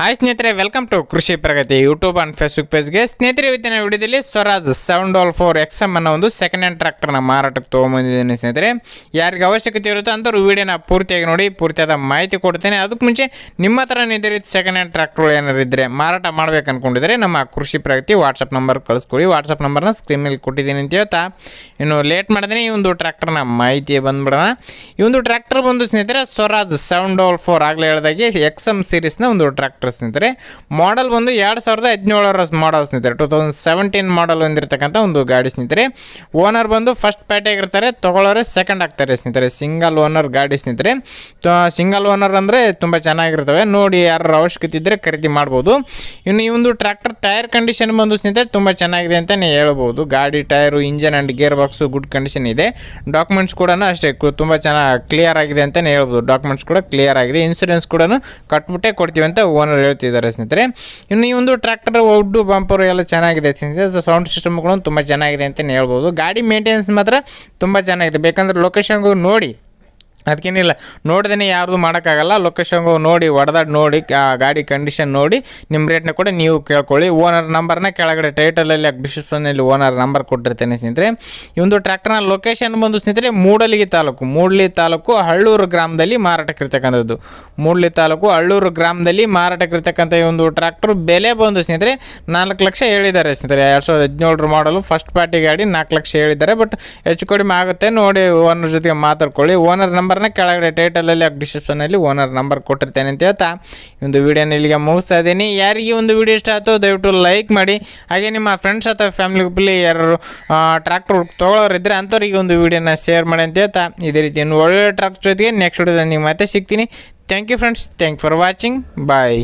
Hi ಸ್ನೇಹಿತರೆ welcome to Krishi Pragati YouTube and Facebook ಪೇಜ್ಗೆ ಸ್ನೇಹಿತರೆ, ಇವತ್ತಿನ ವಿಡಿಯೋದಲ್ಲಿ ಸ್ವರಾಜ್ ಸೆವೆನ್ ಡಾಲ್ ಫೋರ್ ಎಕ್ಸ್ ಎಂ ಅನ್ನೋ ಒಂದು ಸೆಕೆಂಡ್ ಹ್ಯಾಂಡ್ ಟ್ರ್ಯಾಕ್ಟರ್ನ ಮಾರಾಟಕ್ಕೆ ತೊಗೊಂಬಂದಿದ್ದೀನಿ ಸ್ನೇಹಿತರೆ. ಯಾರಿಗೆ ಅವಶ್ಯಕತೆ ಇರುತ್ತೋ ಅಂಥವ್ರು ವಿಡಿಯೋನ ಪೂರ್ತಿಯಾಗಿ ನೋಡಿ, ಪೂರ್ತಿಯಾದ ಮಾಹಿತಿ ಕೊಡ್ತೇನೆ. ಅದಕ್ಕೆ ಮುಂಚೆ ನಿಮ್ಮ ಹತ್ರ ಇದೇ ರೀತಿ ಸೆಕೆಂಡ್ ಹ್ಯಾಂಡ್ ಟ್ರ್ಯಾಕ್ಟರ್ಗಳು ಏನಾರು ಇದ್ದರೆ ಮಾರಾಟ ಮಾಡ್ಬೇಕು ಅಂದ್ಕೊಂಡಿದ್ರೆ ನಮ್ಮ ಕೃಷಿ ಪ್ರಗತಿ ವಾಟ್ಸಪ್ ನಂಬರ್ ಕಳಿಸ್ಕೊಡಿ. ವಾಟ್ಸಪ್ ನಂಬರ್ನ ಸ್ಕ್ರೀನ್ ಮೇಲೆ ಕೊಟ್ಟಿದ್ದೀನಿ ಅಂತ ಹೇಳ್ತಾ. ಇನ್ನು ಲೇಟ್ ಮಾಡಿದ್ರೆ ಈ ಒಂದು ಟ್ರ್ಯಾಕ್ಟರ್ನ ಮಾಹಿತಿ ಬಂದ್ಬಿಡೋಣ. ಈ ಒಂದು ಟ್ರ್ಯಾಕ್ಟರ್ ಬಂದು ಸ್ನೇಹಿತರೆ, ಸ್ವರಾಜ್ ಸೆವೆನ್ ಡಾಲ್ ಫೋರ್ ಆಗಲೇ ಹೇಳಿದಾಗೆ ಎಕ್ಸ್ ಎಂ ಸೀರೀಸ್ನ ಒಂದು ಟ್ರ್ಯಾಕ್ಟರ್ ಸ್ನೇಹಿತರೆ ಮಾಡಲ್ ಬಂದು ಎರಡು ಸಾವಿರದ ಹದಿನೇಳರ ಮಾಡಲ್ ಸ್ನೇಹಿತರೆ ಟೂ ತೌಸಂಡ್ ಸೆವೆಂಟೀನ್ ಮಾಡಲ್ ಹೊಂದಿರತಕ್ಕಂಥ ಒಂದು ಗಾಡಿ ಸ್ನೇಹಿತರೆ. ಓನರ್ ಬಂದು ಫಸ್ಟ್ ಪ್ಯಾಟಿಯಾಗಿರ್ತಾರೆ ತೊಗೊಳ್ಳೋರೆ ಸೆಕೆಂಡ್ ಆಗ್ತಾರೆ ಸ್ನೇಹಿತರೆ. ಸಿಂಗಲ್ ಓನರ್ ಗಾಡಿ ಸ್ನೇಹಿತರೆ. ಸಿಂಗಲ್ ಓನರ್ ಅಂದರೆ ತುಂಬ ಚೆನ್ನಾಗಿರ್ತವೆ. ನೋಡಿ ಯಾರು ಅವಶ್ಯಕತೆ ಇದ್ದರೆ ಖರೀದಿ ಮಾಡ್ಬೋದು. ಇನ್ನು ಈ ಒಂದು ಟ್ರ್ಯಾಕ್ಟರ್ ಟೈರ್ ಕಂಡೀಷನ್ ಬಂದು ಸ್ನೇಹಿತರೆ ತುಂಬ ಚೆನ್ನಾಗಿದೆ ಅಂತಲೇ ಹೇಳ್ಬೋದು. ಗಾಡಿ tyre engine and gear box good condition ಇದೆ. ಡಾಕ್ಯುಮೆಂಟ್ಸ್ ಕೂಡ ಅಷ್ಟೇ ತುಂಬ ಚೆನ್ನಾಗಿ ಕ್ಲಿಯರ್ ಆಗಿದೆ ಅಂತಲೇ ಹೇಳ್ಬೋದು. ಡಾಕ್ಯುಮೆಂಟ್ಸ್ ಕೂಡ ಕ್ಲಿಯರ್ ಆಗಿದೆ. ಇನ್ಸೂರೆನ್ಸ್ ಕೂಡ ಕಟ್ಬಿಟ್ಟೆ ಕೊಡ್ತೀವಿ ಅಂತ ಓನರ್ ಹೇಳ್ತಿದ್ದಾರೆ ಸ್ನೇಹಿತರೆ. ಇನ್ನು ಈ ಒಂದು ಟ್ರ್ಯಾಕ್ಟರ್ ಒಡ್ಡು ಬಂಪರು ಎಲ್ಲ ಚೆನ್ನಾಗಿದೆ ಸ್ನೇಹಿತರೆ. ಸೌಂಡ್ ಸಿಸ್ಟಮ್ಗಳು ತುಂಬ ಚೆನ್ನಾಗಿದೆ ಅಂತಲೇ ಹೇಳ್ಬೋದು. ಗಾಡಿ ಮೇಂಟೆನೆನ್ಸ್ ಮಾತ್ರ ತುಂಬ ಚೆನ್ನಾಗಿದೆ. ಬೇಕಂದ್ರೆ ಲೊಕೇಶನ್ಗೂ ನೋಡಿ. ಅದಕ್ಕೇನಿಲ್ಲ ನೋಡ್ದೇ ಯಾರ್ದು ಮಾಡೋಕ್ಕಾಗಲ್ಲ ಲೊಕೇಶನ್ ನೋಡಿ, ಹೊಡೆದಾಡಿ ನೋಡಿ ಗಾಡಿ ಕಂಡೀಷನ್ ನೋಡಿ ನಿಮ್ಮ ರೇಟ್ನ ಕೂಡ, ನೀವು ಕೇಳ್ಕೊಳ್ಳಿ. ಓನರ್ ನಂಬರ್ನ ಕೆಳಗಡೆ ಟೈಟಲಲ್ಲಿ ಡಿಸ್ಕ್ರಿಪ್ಷನಲ್ಲಿ ಓನರ್ ನಂಬರ್ ಕೊಟ್ಟಿರ್ತೇನೆ ಸ್ನೇಹಿತರೆ. ಈ ಒಂದು ಟ್ರ್ಯಾಕ್ಟರ್ನ ಲೊಕೇಶನ್ ಬಂದು ಸ್ನೇಹಿತರೆ, ಮೂಡಲಿಗಿ ತಾಲೂಕು. ಮೂಡ್ಲಿ ತಾಲೂಕು, ಹಳ್ಳೂರು ಗ್ರಾಮದಲ್ಲಿ ಮಾರಾಟಕ್ಕಿರ್ತಕ್ಕಂಥದ್ದು ಮೂಡ್ಲಿ ತಾಲೂಕು, ಹಳ್ಳೂರು ಗ್ರಾಮದಲ್ಲಿ ಮಾರಾಟಕ್ಕಿರ್ತಕ್ಕಂಥ ಈ ಒಂದು ಟ್ರ್ಯಾಕ್ಟರ್ ಬೆಲೆ ಬಂದು ಸ್ನೇಹಿತರೆ, ನಾಲ್ಕು ಲಕ್ಷ ಹೇಳಿದ್ದಾರೆ ಸ್ನೇಹಿತರೆ. ಎರಡು ಸಾವಿರದ ಹದಿನೇಳರ ಮಾಡಲು ಫಸ್ಟ್ ಪಾರ್ಟಿ ಗಾಡಿ ನಾಲ್ಕು ಲಕ್ಷ ಹೇಳಿದ್ದಾರೆ. ಬಟ್ ಹೆಚ್ಚು ಕಡಿಮೆ ಆಗುತ್ತೆ, ನೋಡಿ ಓನರ್ ಜೊತೆಗೆ ಮಾತಾಡ್ಕೊಳ್ಳಿ. ಓನರ್ ನಂಬರ್ನ ಕೆಳಗಡೆ ಟೈಟಲಲ್ಲಿ ಡಿಸ್ಕ್ರಿಪ್ಷನಲ್ಲಿ ಓನರ್ ನಂಬರ್ ಕೊಟ್ಟಿರ್ತೇನೆ ಅಂತ ಹೇಳ್ತಾ. ಈ ಒಂದು ವಿಡಿಯೋನ ಇಲ್ಲಿಗೆ ಮುಗಿಸ್ತಾ ಇದ್ದೀನಿ. ಯಾರಿಗೆ ಒಂದು ವಿಡಿಯೋ ಇಷ್ಟ ಆಯಿತು ದಯವಿಟ್ಟು ಲೈಕ್ ಮಾಡಿ. ಹಾಗೆ ನಿಮ್ಮ ಫ್ರೆಂಡ್ಸ್ ಅಥವಾ ಫ್ಯಾಮಿಲಿ ಗ್ರೂಪಲ್ಲಿ ಯಾರು ಟ್ರ್ಯಾಕ್ಟರ್ ತೊಗೊಳೋರಿದ್ದರೆ ಅಂಥವ್ರಿಗೆ ಒಂದು ವಿಡಿಯೋನ ಶೇರ್ ಮಾಡಿ ಅಂತ ಹೇಳ್ತಾ. ಇದೇ ರೀತಿ ಒಳ್ಳೆ ಟ್ರ್ಯಾಕ್ಟರ್ ಜೊತೆಗೆ ನೆಕ್ಸ್ಟ್ ವಿಡಿಯೋದಲ್ಲಿ ನೀವು ಮತ್ತೆ ಸಿಗ್ತೀನಿ. Thank you friends thank for watching bye